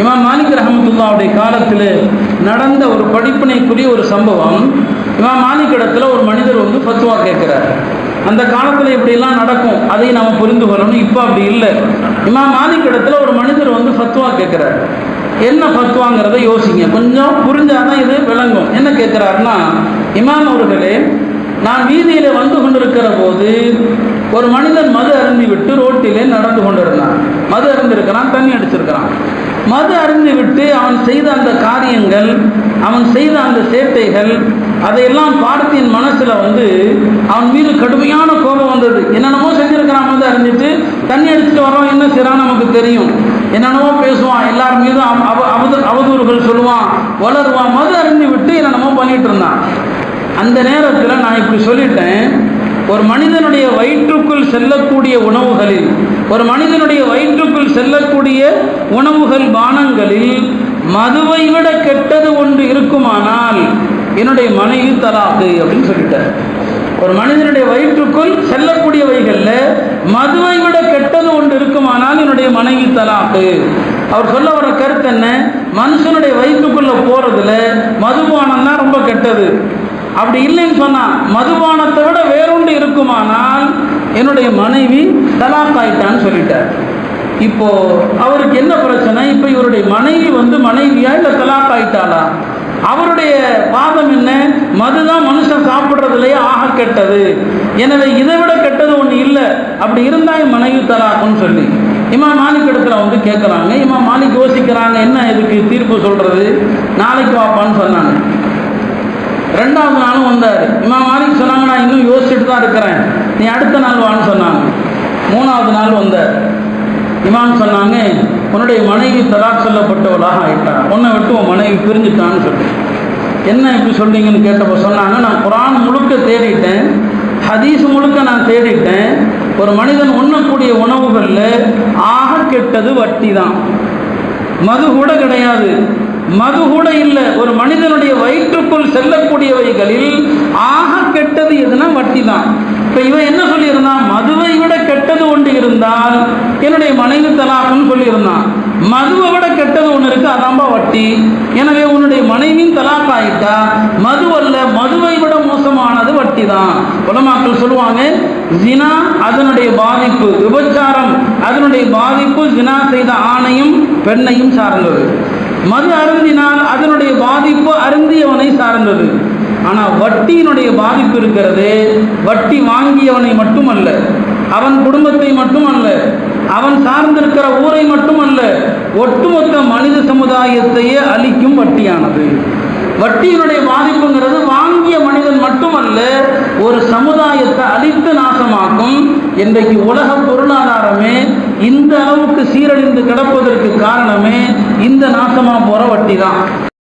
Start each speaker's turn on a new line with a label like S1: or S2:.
S1: இமாம் மாலிக் ரஹமத்துல்லாவுடைய காலத்தில் நடந்த ஒரு படிப்பினைக்குரிய ஒரு சம்பவம். இமாம் மாலிக் இடத்துல ஒரு மனிதர் வந்து ஃபத்வா கேட்குறார். அந்த காலத்தில் எப்படிலாம் நடக்கும். அதை நம்ம புரிந்து கொள்ளணும். இப்போ அப்படி இல்லை. இமாம் மாலிக் இடத்துல ஒரு மனிதர் வந்து ஃபத்துவா கேட்குறார். என்ன ஃபத்துவாங்கிறத யோசிங்க. கொஞ்சம் புரிஞ்சாதான் இது விளங்கும். என்ன கேட்குறாருன்னா இமாம் அவர்களே நான் வீதியில் வந்து கொண்டிருக்கிற போது ஒரு மனிதன் மது அருந்தி விட்டு ரோட்டிலே நடந்து கொண்டிருந்தான். மது அருந்திருக்கிறான் தண்ணி அடிச்சிருக்கிறான். மது அருந்தி விட்டு அவன் செய்த அந்த காரியங்கள் அவன் செய்த அந்த சேட்டைகள் அதையெல்லாம் பார்த்து மனசில் வந்து அவன் மீது கடுமையான கோபம் வந்தது. என்னென்னமோ செஞ்சுருக்கிறான் வந்து அறிஞ்சிட்டு தண்ணி அடிச்சுட்டு வரோம் என்ன செய்கிறான் நமக்கு தெரியும். என்னென்னமோ பேசுவான் எல்லார் மீதும் அவ- அவ- அவது அவதூறுகள் சொல்லுவான். வளருவான் மது அருந்தி விட்டு என்னென்னமோ பண்ணிகிட்டு இருந்தான். அந்த நேரத்தில் நான் இப்படி சொல்லிட்டேன் ஒரு மனிதனுடைய வயிற்றுக்குள் செல்லக்கூடிய உணவுகளில் ஒரு மனிதனுடைய வயிற்றுக்குள் செல்லக்கூடிய உணவுகள் பானங்களில் மதுவை விட கெட்டது ஒன்று இருக்குமானால் என்னுடைய மனைவி தலாக்கு அப்படின்னு சொல்லிட்டார். ஒரு மனிதனுடைய வயிற்றுக்குள் செல்லக்கூடியவைகளில் மதுவை விட கெட்டது ஒன்று இருக்குமானால் என்னுடைய மனைவி தலாக்கு. அவர் சொல்ல வர கருத்து என்ன? மனுஷனுடைய வயிற்றுக்குள்ளே போகிறதுல மதுபானம் தான் ரொம்ப கெட்டது. அப்படி இல்லைன்னு சொன்னால் மதுபானத்தை விட வேறொன்று இருக்குமானால் என்னுடைய மனைவி தலாக் ஆயிட்டான்னு சொல்லிட்டார். இப்போ அவருக்கு என்ன பிரச்சனை? இப்போ இவருடைய மனைவி வந்து மனைவியா இல்லை தலாக் ஆயிட்டாளா? அவருடைய வாதம் என்ன? மதுதான் மனுஷன் சாப்பிட்றதுலையே ஆக கெட்டது. எனவே இதை விட கெட்டது ஒன்று இல்லை. அப்படி இருந்தால் என் மனைவி தலாக்குன்னு சொல்லி. இம்மா மாலிக் இடத்துல வந்து கேட்குறாங்க இம்மா மாலிக் யோசிக்கிறாங்க என்ன இதுக்கு தீர்ப்பு சொல்கிறது நாளைக்கு ரெண்டாவது நாளும் வந்தார். இமாம் மாலிக் சொன்னாங்க நான் இன்னும் யோசிச்சுட்டு தான் இருக்கிறேன். நீ அடுத்த நாள் வான்னு சொன்னாங்க. மூணாவது நாள் வந்தார். இமாம் சொன்னாங்க உன்னுடைய மனைவி தலாக் சொல்லப்பட்டவளாக ஆயிட்டா உன்னை விட்டு உன் மனைவி பிரிஞ்சுட்டான்னு சொல்லி என்ன இப்படி சொல்றீங்கன்னு கேட்டப்ப சொன்னாங்க நான் குரான் முழுக்க தேடிட்டேன் ஹதீஸ் முழுக்க நான் தேடிட்டேன். ஒரு மனிதன் உண்ணக்கூடிய உணவுகளில் ஆக கெட்டது வட்டி தான் மது கூட கிடையாது. மது கூட இல்லை. ஒரு மனிதனுடைய வயிற்றுக்குள் செல்லக்கூடியவைகளில் ஆக கெட்டது எதுனா வட்டி தான். இப்போ இவன் என்ன சொல்லியிருந்தான்? மதுவை விட கெட்டது ஒன்று இருந்தால் என்னுடைய மனைவி தலாக்குன்னு சொல்லியிருந்தான். மதுவை விட கெட்டது ஒன்று இருக்கு அதாம்பா வட்டி. எனவே உன்னுடைய மனைவியும் தலாக் ஆயிட்டா மது அல்ல மதுவை விட மோசமானது வட்டி தான். உலமாக்கள் சொல்லுவாங்க ஜினா அதனுடைய பாதிப்பு விபச்சாரம் அதனுடைய பாதிப்பு ஜினா செய்த ஆணையும் பெண்ணையும் சார்ந்தது. மது அருந்தினால் அதனுடைய பாதிப்பு அருந்தியவனை சார்ந்தது. ஆனால் வட்டியினுடைய பாதிப்பு இருக்கிறது. வட்டி வாங்கியவனை மட்டுமல்ல. அவன் குடும்பத்தை மட்டுமல்ல. அவன் சார்ந்திருக்கிற ஊரை மட்டுமல்ல. ஒட்டுமொத்த மனித சமுதாயத்தையே அழிக்கும் வட்டியானது. வட்டியினுடைய பாதிப்புங்கிறது வாங்கிய மனிதன் மட்டுமல்ல ஒரு சமுதாயத்தை அழித்து நாசமாக்கும் இன்றைக்கு உலக பொருளாதாரமே இந்த அளவுக்கு சீரழிந்து கிடப்பதற்கு காரணமே இந்த நாசமா போற வட்டி தான்